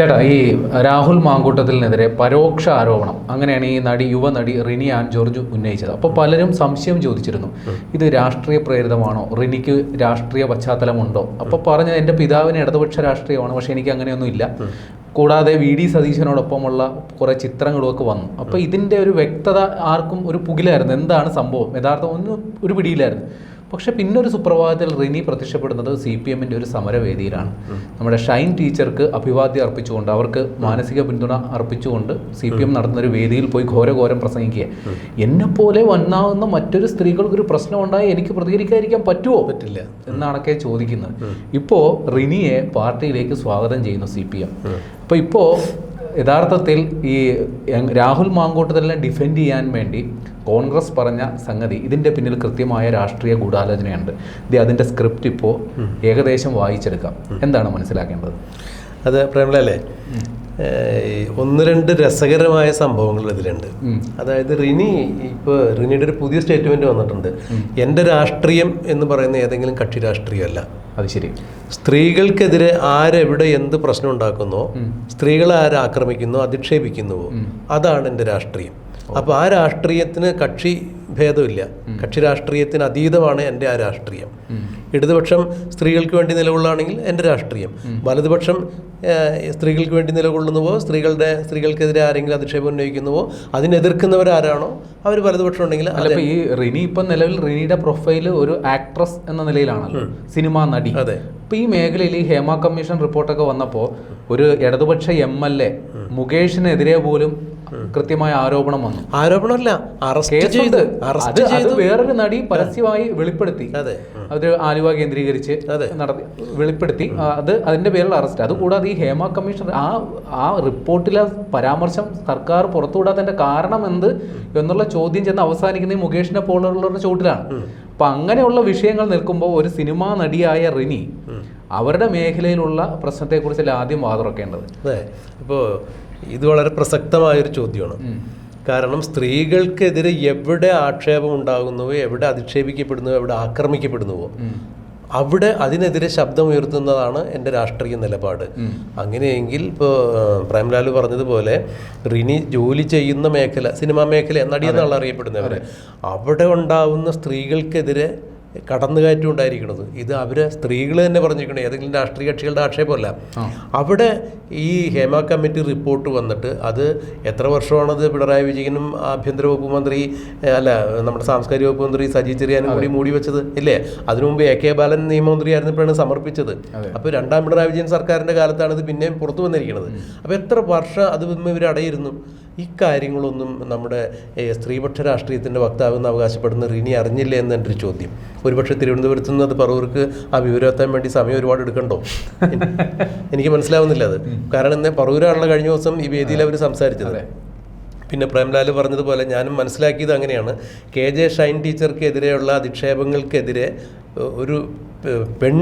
ചേട്ടാ ഈ രാഹുൽ മാങ്കൂട്ടത്തിനെതിരെ പരോക്ഷ ആരോപണം. അങ്ങനെയാണ് ഈ നടി യുവനടി റിനി ആൻ ജോർജ് ഉന്നയിച്ചത്. അപ്പോൾ പലരും സംശയം ചോദിച്ചിരുന്നു. ഇത് രാഷ്ട്രീയ പ്രേരിതമാണോ? റിനിക്ക് രാഷ്ട്രീയ പശ്ചാത്തലമുണ്ടോ? അപ്പോൾ പറഞ്ഞത് എന്റെ പിതാവിന് ഇടതുപക്ഷ രാഷ്ട്രീയമാണ് പക്ഷേ എനിക്ക് അങ്ങനെയൊന്നും ഇല്ല കൂടാതെ വി ഡി സതീശനോടൊപ്പമുള്ള കുറേ ചിത്രങ്ങളുമൊക്കെ വന്നു. അപ്പോൾ ഇതിന്റെ ഒരു വ്യക്തത ആർക്കും ഒരു പുകിലായിരുന്നു. എന്താണ് സംഭവം? യഥാർത്ഥം ഒന്നും ഒരു പിടിയിലായിരുന്നു പക്ഷെ പിന്നെ ഒരു സുപ്രഭാതത്തിൽ റിനി പ്രത്യക്ഷപ്പെടുന്നത് സി പി എമ്മിന്റെ ഒരു സമരവേദിയിലാണ്. നമ്മുടെ ഷൈൻ ടീച്ചർക്ക് അഭിവാദ്യം അർപ്പിച്ചുകൊണ്ട് അവർക്ക് മാനസിക പിന്തുണ അർപ്പിച്ചുകൊണ്ട് സി പി എം നടത്തുന്നൊരു വേദിയിൽ പോയി ഘോരഘോരം പ്രസംഗിക്കുക. എന്നെപ്പോലെ വന്നാവുന്ന മറ്റൊരു സ്ത്രീകൾക്കൊരു പ്രശ്നം ഉണ്ടായി എനിക്ക് പ്രതികരിക്കാതിരിക്കാൻ പറ്റുമോ പറ്റില്ല. എന്നാണൊക്കെ ചോദിക്കുന്നത്. ഇപ്പോൾ റിനിയെ പാർട്ടിയിലേക്ക് സ്വാഗതം ചെയ്യുന്നു സി പി എം അപ്പോൾ ഇപ്പോൾ യഥാർത്ഥത്തിൽ ഈ രാഹുൽ മാങ്കോട്ടത്തിനെ ഡിഫെൻഡ് ചെയ്യാൻ വേണ്ടി കോൺഗ്രസ് പറഞ്ഞ സംഗതി ഇതിന്റെ പിന്നിൽ കൃത്യമായ രാഷ്ട്രീയ ഗൂഢാലോചനയുണ്ട്. ഇത് അതിന്റെ സ്ക്രിപ്റ്റ് ഇപ്പോൾ ഏകദേശം വായിച്ചെടുക്കാം. എന്താണ് മനസ്സിലാക്കേണ്ടത്? അത് പ്രേമലല്ലേ? ഒന്ന് രണ്ട് രസകരമായ സംഭവങ്ങൾ ഇതിലുണ്ട്. അതായത് റിനി ഇപ്പോൾ റിനിയുടെ ഒരു പുതിയ സ്റ്റേറ്റ്മെന്റ് വന്നിട്ടുണ്ട്. എന്റെ രാഷ്ട്രീയം എന്ന് പറയുന്ന ഏതെങ്കിലും കക്ഷി രാഷ്ട്രീയമല്ല അത് ശരി. സ്ത്രീകൾക്കെതിരെ ആരെവിടെ എന്ത് പ്രശ്നം ഉണ്ടാക്കുന്നോ സ്ത്രീകളെ ആരാക്രമിക്കുന്നോ അധിക്ഷേപിക്കുന്നുവോ അതാണ് എന്റെ രാഷ്ട്രീയം. അപ്പോൾ ആ രാഷ്ട്രീയത്തിന് കക്ഷി ഭേദമില്ല. കക്ഷി രാഷ്ട്രീയത്തിന് അതീതമാണ് എന്റെ ആ രാഷ്ട്രീയം. ഇടതുപക്ഷം സ്ത്രീകൾക്ക് വേണ്ടി നിലകൊള്ളുകയാണെങ്കിൽ എന്റെ രാഷ്ട്രീയം. വലതുപക്ഷം സ്ത്രീകൾക്ക് വേണ്ടി നിലകൊള്ളുന്നുവോ സ്ത്രീകളുടെ സ്ത്രീകൾക്കെതിരെ ആരെങ്കിലും അധിക്ഷേപം ഉന്നയിക്കുന്നുവോ അതിനെതിർക്കുന്നവരാരാണോ അവർ വലതുപക്ഷം ഉണ്ടെങ്കിൽ അല്ല ഈ റിനി ഇപ്പം നിലവിൽ റിനിയുടെ പ്രൊഫൈൽ ഒരു ആക്ട്രസ് എന്ന നിലയിലാണല്ലോ സിനിമാ നടി. അതെ. ഇപ്പം ഈ മേഖലയിൽ ഈ ഹേമ കമ്മീഷൻ റിപ്പോർട്ടൊക്കെ വന്നപ്പോൾ ഒരു ഇടതുപക്ഷ എം എൽ എ മുകേഷിനെതിരെ പോലും കൃത്യമായ ആരോപണം വന്നു. ആരോപണമല്ല അറസ്റ്റ് ചെയ്ത് അറസ്റ്റ് ചെയ്തു. വേറൊരു നടി പരസ്യമായി വെളിപ്പെടുത്തി. അതെ. അത് ആലുവ കേന്ദ്രീകരിച്ച് നടത്തി വെളിപ്പെടുത്തി. അത് അതിന്റെ പേരിൽ അറസ്റ്റ് അതുകൂടാതെ ഈ ഹേമ കമ്മീഷണർ ആ ആ റിപ്പോർട്ടിലെ പരാമർശം സർക്കാർ പുറത്തുവിടാത്തതിന്റെ കാരണം എന്ത് എന്നുള്ള ചോദ്യം ചെന്ന് അവസാനിക്കുന്ന ഈ മുകേഷിനെ പോലുള്ളവരുടെ ചോട്ടിലാണ് അപ്പൊ അങ്ങനെയുള്ള വിഷയങ്ങൾ നിൽക്കുമ്പോൾ ഒരു സിനിമാ നടിയായ റിനി അവരുടെ മേഖലയിലുള്ള പ്രശ്നത്തെക്കുറിച്ചല്ല ആദ്യം വാതുറക്കേണ്ടത്? അതെ. ഇപ്പോൾ ഇത് വളരെ പ്രസക്തമായൊരു ചോദ്യമാണ്. കാരണം സ്ത്രീകൾക്കെതിരെ എവിടെ ആക്ഷേപം ഉണ്ടാകുന്നുവോ എവിടെ അധിക്ഷേപിക്കപ്പെടുന്നുവോ എവിടെ ആക്രമിക്കപ്പെടുന്നുവോ അവിടെ അതിനെതിരെ ശബ്ദമുയർത്തുന്നതാണ് എന്റെ രാഷ്ട്രീയ നിലപാട്. അങ്ങനെയെങ്കിൽ ഇപ്പോൾ പ്രേംലാൽ പറഞ്ഞതുപോലെ റിനി ജോലി ചെയ്യുന്ന മേഖല സിനിമാ മേഖല നടി എന്നാണ് അറിയപ്പെടുന്നവർ അവിടെ ഉണ്ടാവുന്ന സ്ത്രീകൾക്കെതിരെ കടന്നുകയറ്റം ഉണ്ടായിരിക്കുന്നത് ഇത് അവർ സ്ത്രീകൾ തന്നെ പറഞ്ഞിരിക്കണം ഏതെങ്കിലും രാഷ്ട്രീയ കക്ഷികളുടെ ആക്ഷേപമല്ല. അവിടെ ഈ ഹേമ കമ്മിറ്റി റിപ്പോർട്ട് വന്നിട്ട് അത് എത്ര വർഷമാണത് പിണറായി വിജയനും ആഭ്യന്തര വകുപ്പ് മന്ത്രി അല്ല നമ്മുടെ സാംസ്കാരിക വകുപ്പ് മന്ത്രി സജി ചെറിയാനും കൂടി മൂടി വെച്ചത് ഇല്ലേ? അതിനു മുമ്പ് എ കെ ബാലൻ നിയമമന്ത്രി ആയിരുന്നപ്പോഴാണ് സമർപ്പിച്ചത്. അപ്പോൾ രണ്ടാം പിണറായി വിജയൻ സർക്കാരിന്റെ കാലത്താണ് ഇത് പിന്നെയും പുറത്തു വന്നിരിക്കുന്നത് അപ്പോൾ എത്ര വർഷം അത് ഇവർ അടയിരുന്നു? ഇക്കാര്യങ്ങളൊന്നും നമ്മുടെ സ്ത്രീപക്ഷ രാഷ്ട്രീയത്തിന്റെ വക്താവ് എന്ന് അവകാശപ്പെടുന്ന റിനി അറിഞ്ഞില്ലേ എന്ന് എന്റെ ഒരു ചോദ്യം. ഒരുപക്ഷെ തിരുവനന്തപുരത്ത് നിന്ന് അത് പറവൂർക്ക് ആ വിവരം എത്താൻ വേണ്ടി സമയം ഒരുപാട് എടുക്കണ്ടോ? എനിക്ക് മനസ്സിലാവുന്നില്ല അത്. കാരണം എന്നാൽ പറവൂരാണല്ലോ കഴിഞ്ഞ ദിവസം ഈ വേദിയിൽ അവർ സംസാരിച്ചത്. പിന്നെ പ്രേംലാൽ പറഞ്ഞതുപോലെ ഞാനും മനസ്സിലാക്കിയത് അങ്ങനെയാണ്. കെ ജെ ഷൈൻ ടീച്ചർക്കെതിരെയുള്ള അധിക്ഷേപങ്ങൾക്കെതിരെ ഒരു പെൺ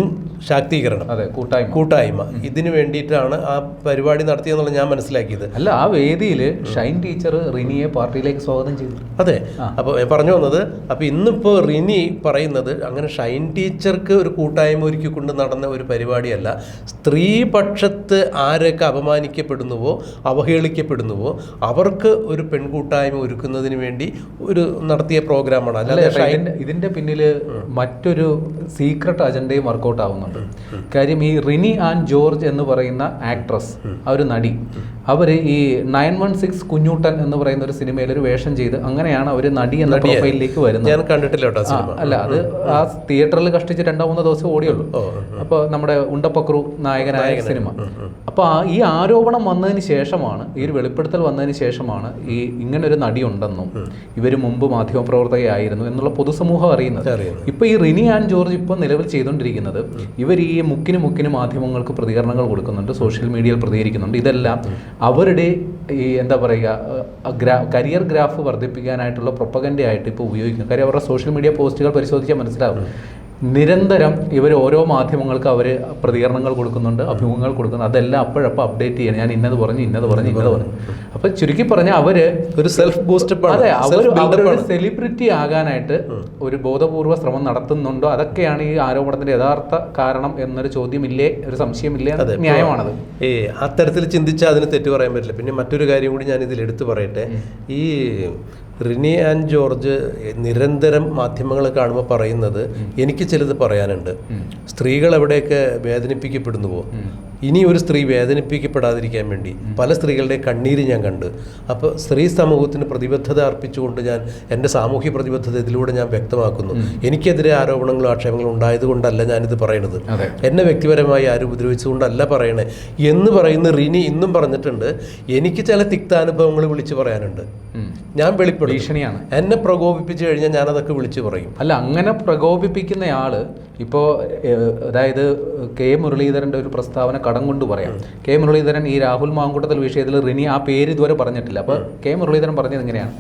ശാക്തീകരണം അതെ കൂട്ടായ്മ. കൂട്ടായ്മ. ഇതിനു വേണ്ടിയിട്ടാണ് ആ പരിപാടി നടത്തിയെന്നുള്ള ഞാൻ മനസ്സിലാക്കിയത്. അല്ല ആ വേദിയിൽ ഷൈൻ ടീച്ചർ റിനിയെ പാർട്ടിയിലേക്ക് സ്വാഗതം ചെയ്തു. അതെ. അപ്പോൾ പറഞ്ഞു വന്നത് അപ്പോൾ ഇന്നിപ്പോൾ റിനി പറയുന്നത് അങ്ങനെ ഷൈൻ ടീച്ചർക്ക് ഒരു കൂട്ടായ്മ ഒരുക്കി കൊണ്ട് നടന്ന ഒരു പരിപാടിയല്ല. സ്ത്രീപക്ഷത്ത് ആരൊക്കെ അപമാനിക്കപ്പെടുന്നുവോ അവഹേളിക്കപ്പെടുന്നുവോ അവർക്ക് ഒരു പെൺകൂട്ടായ്മ ഒരുക്കുന്നതിന് വേണ്ടി ഒരു നടത്തിയ പ്രോഗ്രാമാണ്. അല്ല അല്ലാതെ ഇതിന്റെ പിന്നിൽ മറ്റൊരു സീക്രട്ട് അജണ്ടയും വർക്കൗട്ട് ആവുന്നുണ്ട്. കാര്യം ഈ റിനി ആൻഡ് ജോർജ് എന്ന് പറയുന്ന ആക്ട്രസ് ആ ഒരു നടി. അവർ ഈ നയൻ വൺ സിക്സ് കുഞ്ഞൂട്ടൻ എന്ന് പറയുന്ന ഒരു സിനിമയിൽ ഒരു വേഷം ചെയ്ത് അങ്ങനെയാണ് അവർ നടി എന്ന പ്രൊഫൈലിലേക്ക് വരുന്നത്. ഞാൻ കണ്ടിട്ടില്ല കേട്ടോ അല്ല അത് ആ തിയേറ്ററിൽ കഷ്ടിച്ച് രണ്ടോ മൂന്നോ ദിവസം ഓടിയുള്ളൂ അപ്പോൾ നമ്മുടെ ഉണ്ടപ്പക്രു നായകനായ സിനിമ. അപ്പോൾ ഈ ആരോപണം വന്നതിന് ശേഷമാണ് ഈ ഒരു വെളിപ്പെടുത്തൽ വന്നതിന് ശേഷമാണ് ഈ ഇങ്ങനെ ഒരു നടി ഉണ്ടെന്നും ഇവർ മുമ്പ് മാധ്യമപ്രവർത്തകയായിരുന്നു എന്നുള്ള പൊതുസമൂഹം അറിയുന്നത്. അറിയുന്നത്. ഇപ്പൊ ഈ റിനി ആൻഡ് ജോർജ് ഇപ്പോൾ നിലവിൽ ചെയ്തുകൊണ്ടിരിക്കുന്നത് ഇവർ ഈ മുക്കിന് മുക്കിന് മാധ്യമങ്ങൾക്ക് പ്രതികരണങ്ങൾ കൊടുക്കുന്നുണ്ട് സോഷ്യൽ മീഡിയയിൽ പ്രതികരിക്കുന്നുണ്ട് ഇതെല്ലാം അവരുടെ ഈ എന്താ പറയുക ഗ്രാ കരിയർ ഗ്രാഫ് വർദ്ധിപ്പിക്കാനായിട്ടുള്ള പ്രൊപ്പഗൻഡയായിട്ട് ഇപ്പോൾ ഉപയോഗിക്കുന്നു. കാര്യം അവരുടെ സോഷ്യൽ മീഡിയ പോസ്റ്റുകൾ പരിശോധിച്ചാൽ മനസ്സിലാവും. നിരന്തരം ഇവർ ഓരോ മാധ്യമങ്ങൾക്ക് അവർ പ്രതികരണങ്ങൾ കൊടുക്കുന്നുണ്ട് അഭിമുഖങ്ങൾ കൊടുക്കുന്നുണ്ട്. അതെല്ലാം അപ്പോഴപ്പോൾ അപ്ഡേറ്റ് ചെയ്യണം. ഞാൻ ഇന്നത് പറഞ്ഞു ഇന്നത് പറഞ്ഞു ഇന്നത് പറഞ്ഞു. അപ്പോൾ ചുരുക്കി പറഞ്ഞാൽ അവർ ഒരു സെൽഫ് ബൂസ്റ്റപ്പ് അതെ അവർ അവരുടെ അവരൊരു സെലിബ്രിറ്റി ആകാനായിട്ട് ഒരു ബോധപൂർവ ശ്രമം നടത്തുന്നുണ്ടോ? അതൊക്കെയാണ് ഈ ആരോപണത്തിന്റെ യഥാർത്ഥ കാരണം എന്നൊരു ചോദ്യമില്ലേ? ഒരു സംശയമില്ലേ? ന്യായമാണത്. ഏ അത്തരത്തിൽ ചിന്തിച്ചാൽ അതിന് തെറ്റ് പറയാൻ പറ്റില്ല. പിന്നെ മറ്റൊരു കാര്യം കൂടി ഞാൻ ഇതിൽ എടുത്തു പറയട്ടെ ഈ റിനി ആൻഡ് ജോർജ് നിരന്തരം മാധ്യമങ്ങളെ കാണുമ്പോൾ പറയുന്നത് എനിക്ക് ചിലത് പറയാനുണ്ട്. സ്ത്രീകൾ എവിടെയൊക്കെ വേദനിപ്പിക്കപ്പെടുന്നുവോ? ഇനി ഒരു സ്ത്രീ വേദനിപ്പിക്കപ്പെടാതിരിക്കാൻ വേണ്ടി പല സ്ത്രീകളുടെ കണ്ണീര് ഞാൻ കണ്ട്. അപ്പോൾ സ്ത്രീ സമൂഹത്തിന് പ്രതിബദ്ധത അർപ്പിച്ചുകൊണ്ട് ഞാൻ എന്റെ സാമൂഹ്യ പ്രതിബദ്ധത ഇതിലൂടെ ഞാൻ വ്യക്തമാക്കുന്നു. എനിക്കെതിരെ ആരോപണങ്ങളും ആക്ഷേപങ്ങളും ഉണ്ടായതുകൊണ്ടല്ല ഞാനിത് പറയണത്. എന്നെ വ്യക്തിപരമായി ആരും ഉപദ്രവിച്ചുകൊണ്ടല്ല പറയണേ. എന്ന് പറയുന്ന റിനി ഇന്നും പറഞ്ഞിട്ടുണ്ട്. എനിക്ക് ചില തിക്താനുഭവങ്ങൾ വിളിച്ചു പറയാനുണ്ട്. ഞാൻ വെളിപ്പെടും ഭീഷണിയാണ്. എന്നെ പ്രകോപിപ്പിച്ചു കഴിഞ്ഞാൽ ഞാനതൊക്കെ വിളിച്ചു പറയും. അല്ല അങ്ങനെ പ്രകോപിപ്പിക്കുന്ന പ്രകോപിപ്പിക്കുന്നയാൾ ഇപ്പോൾ അതായത് കെ മുരളീധരന്റെ ഒരു പ്രസ്താവന കടം കൊണ്ട് പറയാം. കെ മുരളീധരൻ ഈ രാഹുൽ മാങ്കൂട്ടത്തിൽ വിഷയത്തിൽ റിനി ആ പേര് ഇതുവരെ പറഞ്ഞിട്ടില്ല. അപ്പോൾ കെ മുരളീധരൻ പറഞ്ഞത് ഇങ്ങനെയാണ്.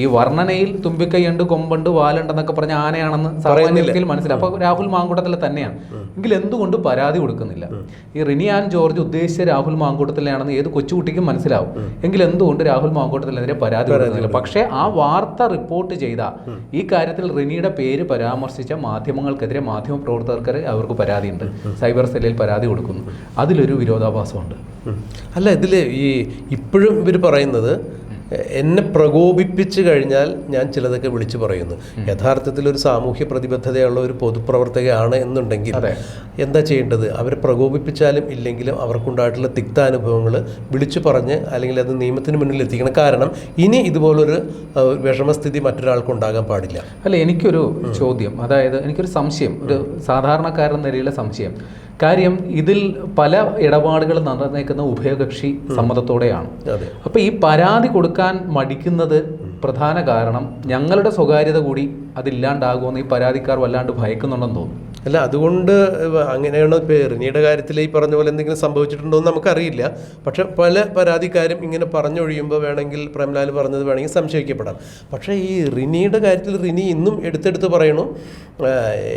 ഈ വർണനയിൽ തുമ്പിക്കൈയുണ്ട് കൊമ്പുണ്ട് വാലുണ്ടെന്നൊക്കെ പറഞ്ഞ ആനയാണെന്ന് സാമാന്യത്തിൽ മനസ്സിലായി. അപ്പോൾ രാഹുൽ മാങ്കൂട്ടത്തിൽ തന്നെയാണ്. എങ്കിൽ എന്തുകൊണ്ട് പരാതി കൊടുക്കുന്നില്ല? ഈ റിനിയാൻ ജോർജ് ഉദ്ദേശിച്ച രാഹുൽ മാങ്കൂട്ടത്തിലാണെന്ന് ഏത് കൊച്ചുകുട്ടിക്കും മനസ്സിലാവും. എങ്കിൽ എന്തുകൊണ്ട് രാഹുൽ മാങ്കൂട്ടത്തിനെതിരെ പരാതി കൊടുക്കുന്നില്ല? പക്ഷേ ആ വാർത്ത റിപ്പോർട്ട് ചെയ്ത ഈ കാര്യത്തിൽ റിനിയുടെ പേര് പരാമർശിച്ച മാധ്യമങ്ങൾക്കെതിരെ മാധ്യമ പ്രവർത്തകർക്ക് അവർക്ക് പരാതിയുണ്ട്. സൈബർ സെല്ലിൽ പരാതി കൊടുക്കുന്നു. അതിലൊരു വിരോധാഭാസമുണ്ട്. അല്ല ഇതിൽ ഈ ഇപ്പോഴും ഇവർ പറയുന്നത് എന്നെ പ്രകോപിപ്പിച്ചു കഴിഞ്ഞാൽ ഞാൻ ചിലതൊക്കെ വിളിച്ചു പറയുന്നു. യഥാർത്ഥത്തിൽ ഒരു സാമൂഹ്യ പ്രതിബദ്ധതയുള്ള ഒരു പൊതുപ്രവർത്തകയാണ് എന്നുണ്ടെങ്കിൽ എന്താ ചെയ്യേണ്ടത്? അവരെ പ്രകോപിപ്പിച്ചാലും ഇല്ലെങ്കിലും അവർക്കുണ്ടായിട്ടുള്ള തിക്താനുഭവങ്ങൾ വിളിച്ചു പറഞ്ഞ് അല്ലെങ്കിൽ അത് നിയമത്തിന് മുന്നിൽ എത്തിക്കണം. കാരണം ഇനി ഇതുപോലൊരു വിഷമസ്ഥിതി മറ്റൊരാൾക്ക് ഉണ്ടാകാൻ പാടില്ല. അല്ല എനിക്കൊരു ചോദ്യം. അതായത് എനിക്കൊരു സംശയം. ഒരു സാധാരണക്കാരൻ നിലയിലെ സംശയം. കാര്യം ഇതിൽ പല ഇടപാടുകൾ നടന്നേക്കുന്ന ഉഭയകക്ഷി സമ്മതത്തോടെയാണ്. അപ്പൊ അപ്പോൾ ഈ പരാതി കൊടുക്കാൻ മടിക്കുന്നത് പ്രധാന കാരണം ഞങ്ങളുടെ സ്വകാര്യത കൂടി അതില്ലാണ്ടാകുമെന്ന് ഈ പരാതിക്കാർ വല്ലാണ്ട് ഭയക്കുന്നുണ്ടെന്ന് തോന്നുന്നു. അല്ല അതുകൊണ്ട് അങ്ങനെയാണ് ഇപ്പോൾ റിനിയുടെ കാര്യത്തിൽ ഈ പറഞ്ഞ പോലെ എന്തെങ്കിലും സംഭവിച്ചിട്ടുണ്ടോ എന്ന് നമുക്കറിയില്ല. പക്ഷേ പല പരാതിക്കാരും ഇങ്ങനെ പറഞ്ഞൊഴിയുമ്പോൾ വേണമെങ്കിൽ പ്രേംലാൽ പറഞ്ഞത് വേണമെങ്കിൽ സംശയിക്കപ്പെടാം. പക്ഷേ ഈ റിനിയുടെ കാര്യത്തിൽ റിനി ഇന്നും എടുത്തെടുത്ത് പറയണു.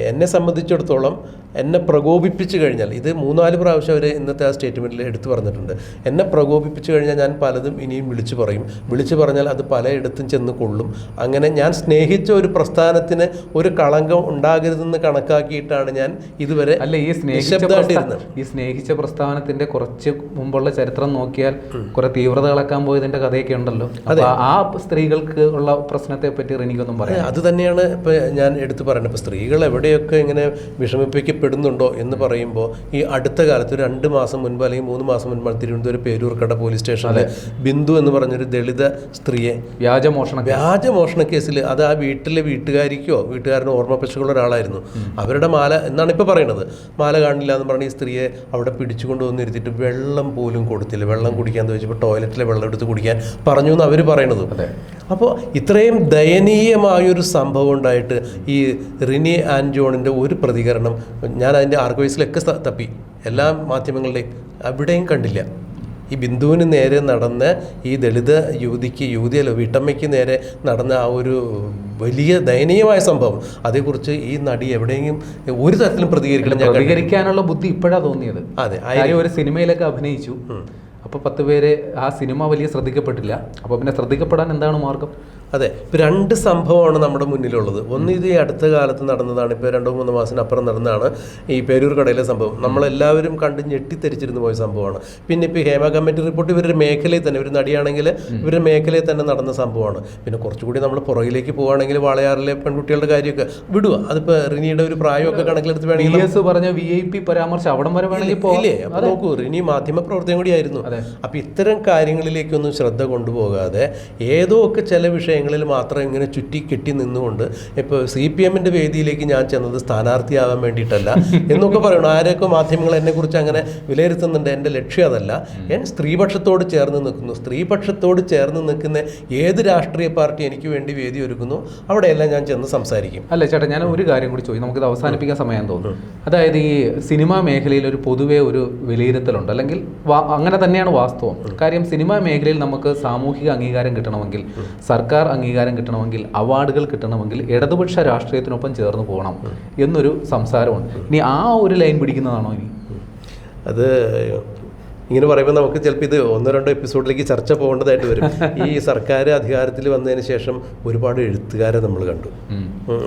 എന്നെ സംബന്ധിച്ചിടത്തോളം എന്നെ പ്രകോപിപ്പിച്ചു കഴിഞ്ഞാൽ ഇത് മൂന്നാൽ പ്രാവശ്യം അവർ ഇന്നത്തെ ആ സ്റ്റേറ്റ്മെന്റിൽ എടുത്തു പറഞ്ഞിട്ടുണ്ട്. എന്നെ പ്രകോപിപ്പിച്ചു കഴിഞ്ഞാൽ ഞാൻ പലതും ഇനിയും വിളിച്ചു പറയും. വിളിച്ചു പറഞ്ഞാൽ അത് പലയിടത്തും ചെന്ന് കൊള്ളും. അങ്ങനെ ഞാൻ സ്നേഹിച്ച ഒരു പ്രസ്ഥാനത്തിന് ഒരു കളങ്കം ഉണ്ടാകരുതെന്ന് കണക്കാക്കിയിട്ടാണ് ഞാൻ ഇതുവരെ അല്ല ഈ സ്നേഹിച്ചിരുന്നത്. ഈ സ്നേഹിച്ച പ്രസ്ഥാനത്തിന്റെ കുറച്ച് മുമ്പുള്ള ചരിത്രം നോക്കിയാൽ കുറെ തീവ്രത കളക്കാൻ പോയതിന്റെ കഥയൊക്കെ ഉണ്ടല്ലോ. അതെ. ആ സ്ത്രീകൾക്ക് ഉള്ള പ്രശ്നത്തെ പറ്റി എനിക്കൊന്നും പറയാം അത് തന്നെയാണ് ഇപ്പം ഞാൻ എടുത്തു പറയുന്നത്. സ്ത്രീകൾ എവിടെയൊക്കെ ഇങ്ങനെ വിഷമിപ്പിക്കപ്പെടുന്നുണ്ടോ എന്ന് പറയുമ്പോൾ ഈ അടുത്ത കാലത്ത് ഒരു രണ്ട് മാസം മുൻപ് അല്ലെങ്കിൽ മൂന്ന് മാസം മുൻപാണ് തിരുവനന്തപുരം പേരൂർക്കട പോലീസ് സ്റ്റേഷനിലെ ബിന്ദു എന്ന് പറഞ്ഞൊരു ദളിത സ്ത്രീയെ വ്യാജമോഷണ വ്യാജമോഷണ കേസിൽ അത് ആ വീട്ടിലെ വീട്ടുകാരിക്കോ വീട്ടുകാരനോ ഓർമ്മപ്പശുള്ള ഒരാളായിരുന്നു. അവരുടെ മാല എന്നാണ് ഇപ്പോൾ പറയുന്നത് മാല കാണില്ല എന്ന് പറഞ്ഞ് ഈ സ്ത്രീയെ അവിടെ പിടിച്ചുകൊണ്ട് വന്നിരുത്തിയിട്ട് വെള്ളം പോലും കൊടുത്തില്ല. വെള്ളം കുടിക്കാൻ ചോദിച്ചപ്പോൾ ടോയ്ലറ്റിലെ വെള്ളം എടുത്ത് കുടിക്കാൻ പറഞ്ഞു എന്ന് അവർ പറയണത്. അപ്പോൾ ഇത്രയും ദയനീയമായൊരു സംഭവം ഉണ്ടായിട്ട് ഈ റിനി ആൻജോണിന്റെ ഒരു പ്രതികരണം ഞാൻ അതിന്റെ ആർക്കൈവ്സിലൊക്കെ തപ്പി. എല്ലാ മാധ്യമങ്ങളുടെയും അവിടെയും കണ്ടില്ല. ഈ ബിന്ദുവിന് നേരെ നടന്ന ഈ ദളിത യുവതിക്ക് യുവതിയല്ല വീട്ടമ്മയ്ക്ക് നേരെ നടന്ന ആ ഒരു വലിയ ദയനീയമായ സംഭവം. അതേക്കുറിച്ച് ഈ നടി എവിടെയെങ്കിലും ഒരു തരത്തിലും പ്രതികരിക്കണം ഞാൻ. പ്രതികരിക്കാനുള്ള ബുദ്ധി ഇപ്പോഴാണ് തോന്നിയത്. അതെ കാര്യം ഒരു സിനിമയിലൊക്കെ അഭിനയിച്ചു. അപ്പോൾ പത്ത് പേര് ആ സിനിമ വലിയ ശ്രദ്ധിക്കപ്പെട്ടില്ല. അപ്പോൾ പിന്നെ ശ്രദ്ധിക്കപ്പെടാൻ എന്താണ് മാർഗം? അതെ. ഇപ്പം രണ്ട് സംഭവമാണ് നമ്മുടെ മുന്നിലുള്ളത്. ഒന്ന് ഇത് ഈ അടുത്ത കാലത്ത് നടന്നതാണ്. ഇപ്പോൾ രണ്ടോ മൂന്നോ മാസത്തിനപ്പുറം നടന്നതാണ് ഈ പേരൂർ കടയിലെ സംഭവം. നമ്മളെല്ലാവരും കണ്ട് ഞെട്ടിത്തെരിച്ചിരുന്നു പോയ സംഭവമാണ്. പിന്നെ ഇപ്പോൾ ഹേമ കമ്മിറ്റി റിപ്പോർട്ട് ഇവരുടെ മേഖലയിൽ തന്നെ ഒരു നടിയാണെങ്കിൽ ഇവരുടെ മേഖലയിൽ തന്നെ നടന്ന സംഭവമാണ്. പിന്നെ കുറച്ചുകൂടി നമ്മൾ പുറകിലേക്ക് പോവുകയാണെങ്കിൽ വാളയാറിലെ പെൺകുട്ടികളുടെ കാര്യമൊക്കെ വിടുക. അതിപ്പോൾ റിനിയുടെ ഒരു പ്രായമൊക്കെ കണക്കിലെടുത്ത് വേണമെങ്കിൽ പറഞ്ഞ വി ഐ പി പരാമർശം അവിടം വരെ വേണമെങ്കിൽ പോകില്ലേ ഇല്ലേ. അപ്പോൾ നോക്കൂ റിനി മാധ്യമ പ്രവർത്തനം കൂടിയായിരുന്നു. അപ്പോൾ അപ്പൊ ഇത്തരം കാര്യങ്ങളിലേക്കൊന്നും ശ്രദ്ധ കൊണ്ടുപോകാതെ ഏതോ ഒക്കെ ചില വിഷയങ്ങളിൽ മാത്രം ഇങ്ങനെ ചുറ്റി കെട്ടി നിന്നുകൊണ്ട് ഇപ്പോൾ സി പി എമ്മിന്റെ വേദിയിലേക്ക് ഞാൻ ചെന്നത് സ്ഥാനാർത്ഥിയാവാൻ വേണ്ടിയിട്ടല്ല എന്നൊക്കെ പറയണം ആരൊക്കെ മാധ്യമങ്ങൾ എന്നെ കുറിച്ച് അങ്ങനെ വിലയിരുത്തുന്നുണ്ട്? എന്റെ ലക്ഷ്യം അതല്ല. ഞാൻ സ്ത്രീപക്ഷത്തോട് ചേർന്ന് നിൽക്കുന്നു. സ്ത്രീപക്ഷത്തോട് ചേർന്ന് നിൽക്കുന്ന ഏത് രാഷ്ട്രീയ പാർട്ടി എനിക്ക് വേണ്ടി വേദി ഒരുക്കുന്നു? അവിടെയെല്ലാം ഞാൻ ചെന്ന് സംസാരിക്കും. അല്ല ചേട്ടാ ഞാൻ ഒരു കാര്യം കൂടി ചോദിക്കും. നമുക്കിത് അവസാനിപ്പിക്കാൻ സമയം തോന്നുന്നു. അതായത് ഈ സിനിമാ മേഖലയിൽ ഒരു പൊതുവെ ഒരു വിലയിരുത്തലുണ്ട്. അല്ലെങ്കിൽ അങ്ങനെ തന്നെയാണ് വാസ്തവം. കാര്യം സിനിമാ മേഖലയിൽ നമുക്ക് സാമൂഹിക അംഗീകാരം കിട്ടണമെങ്കിൽ സർക്കാർ അംഗീകാരം കിട്ടണമെങ്കിൽ അവാർഡുകൾ കിട്ടണമെങ്കിൽ ഇടതുപക്ഷ രാഷ്ട്രീയത്തിനൊപ്പം ചേർന്ന് പോകണം എന്നൊരു സംസാരമുണ്ട്. ഇനി ആ ഒരു ലൈൻ പിടിക്കുന്നതാണോ ഇനി? അത് ഇങ്ങനെ പറയുമ്പോൾ നമുക്ക് ചിലപ്പോൾ ഇത് ഒന്നോ രണ്ടോ എപ്പിസോഡിലേക്ക് ചർച്ച പോകേണ്ടതായിട്ട് വരും. ഈ സർക്കാർ അധികാരത്തിൽ വന്നതിന് ശേഷം ഒരുപാട് എഴുത്തുകാരെ നമ്മൾ കണ്ടു.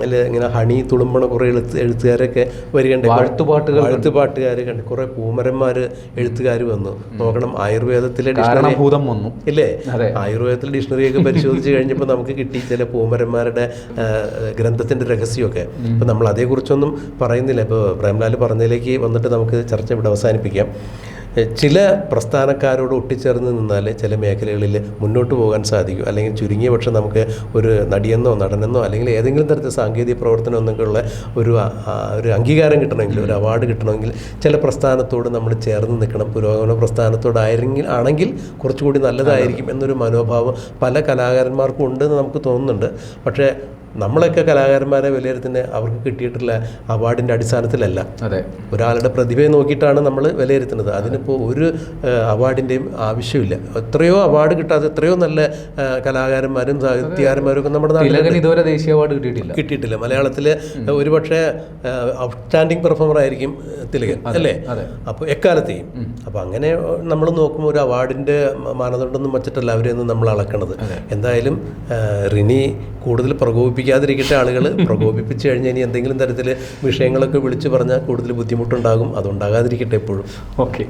അല്ലെ ഇങ്ങനെ ഹണി തുളുമ്പണ കുറെ എഴുത്ത് എഴുത്തുകാരൊക്കെ വരികയുണ്ട് വാഴ്ത്തുപാട്ടുകൾ എഴുത്തുപാട്ടുകാർ കണ്ടു. കുറെ പൂമരന്മാർ എഴുത്തുകാർ വന്നു. നോക്കണം ആയുർവേദത്തിലെ ഡിക്ഷണറി ഭൂതം വന്നു. ഇല്ലേ. ആയുർവേദത്തിലെ ഡിക്ഷണറിയൊക്കെ പരിശോധിച്ച് കഴിഞ്ഞപ്പോൾ നമുക്ക് കിട്ടി ചില പൂമരന്മാരുടെ ഗ്രന്ഥത്തിന്റെ രഹസ്യമൊക്കെ. അപ്പൊ നമ്മൾ അതേക്കുറിച്ചൊന്നും പറയുന്നില്ല. ഇപ്പോൾ പ്രേംലാൽ പറഞ്ഞതിലേക്ക് വന്നിട്ട് നമുക്ക് ചർച്ച ഇവിടെ അവസാനിപ്പിക്കാം. ചില പ്രസ്ഥാനക്കാരോട് ഒട്ടിച്ചേർന്ന് നിന്നാൽ ചില മേഖലകളിൽ മുന്നോട്ട് പോകാൻ സാധിക്കും. അല്ലെങ്കിൽ ചുരുങ്ങിയ പക്ഷം നമുക്ക് ഒരു നടിയെന്നോ നടനെന്നോ അല്ലെങ്കിൽ ഏതെങ്കിലും തരത്തിൽ സാങ്കേതിക പ്രവർത്തനം എന്നൊക്കെയുള്ള ഒരു ഒരു അംഗീകാരം കിട്ടണമെങ്കിൽ ഒരു അവാർഡ് കിട്ടണമെങ്കിൽ ചില പ്രസ്ഥാനത്തോട് നമ്മൾ ചേർന്ന് നിൽക്കണം. പുരോഗമന പ്രസ്ഥാനത്തോടായിരുന്നെങ്കിൽ ആണെങ്കിൽ കുറച്ചുകൂടി നല്ലതായിരിക്കും എന്നൊരു മനോഭാവം പല കലാകാരന്മാർക്കും ഉണ്ടെന്ന് നമുക്ക് തോന്നുന്നുണ്ട്. പക്ഷേ നമ്മളൊക്കെ കലാകാരന്മാരെ വിലയിരുത്തുന്ന അവർക്ക് കിട്ടിയിട്ടുള്ള അവാർഡിന്റെ അടിസ്ഥാനത്തിലല്ല. അതെ. ഒരാളുടെ പ്രതിഭയെ നോക്കിയിട്ടാണ് നമ്മൾ വിലയിരുത്തുന്നത്. അതിനിപ്പോൾ ഒരു അവാർഡിന്റെയും ആവശ്യമില്ല. എത്രയോ അവാർഡ് കിട്ടാതെ എത്രയോ നല്ല കലാകാരന്മാരും സാഹിത്യകാരന്മാരും ഒക്കെ നമ്മുടെ നാട്ടിൽ ഇതുവരെ ദേശീയ അവാർഡ് കിട്ടിയിട്ടില്ല. കിട്ടിയിട്ടില്ല. മലയാളത്തിൽ ഒരുപക്ഷെ ഔട്ട്സ്റ്റാൻഡിങ് പെർഫോമർ ആയിരിക്കും തിലകൻ അല്ലേ? അപ്പോൾ എക്കാലത്തെയും. അപ്പോൾ അങ്ങനെ നമ്മൾ നോക്കുമ്പോൾ ഒരു അവാർഡിന്റെ മാനദണ്ഡമൊന്നും വച്ചിട്ടല്ല അവരെയൊന്നും നമ്മൾ അളക്കണത് എന്തായാലും റിനി കൂടുതൽ പ്രകോപിപ്പിക്കാതിരിക്കട്ടെ ആളുകൾ പ്രകോപിപ്പിച്ച് കഴിഞ്ഞാൽ ഇനി എന്തെങ്കിലും തരത്തിൽ വിഷയങ്ങളൊക്കെ വിളിച്ചു പറഞ്ഞാൽ കൂടുതൽ ബുദ്ധിമുട്ടുണ്ടാകും. അതുണ്ടാകാതിരിക്കട്ടെ എപ്പോഴും. ഓക്കെ.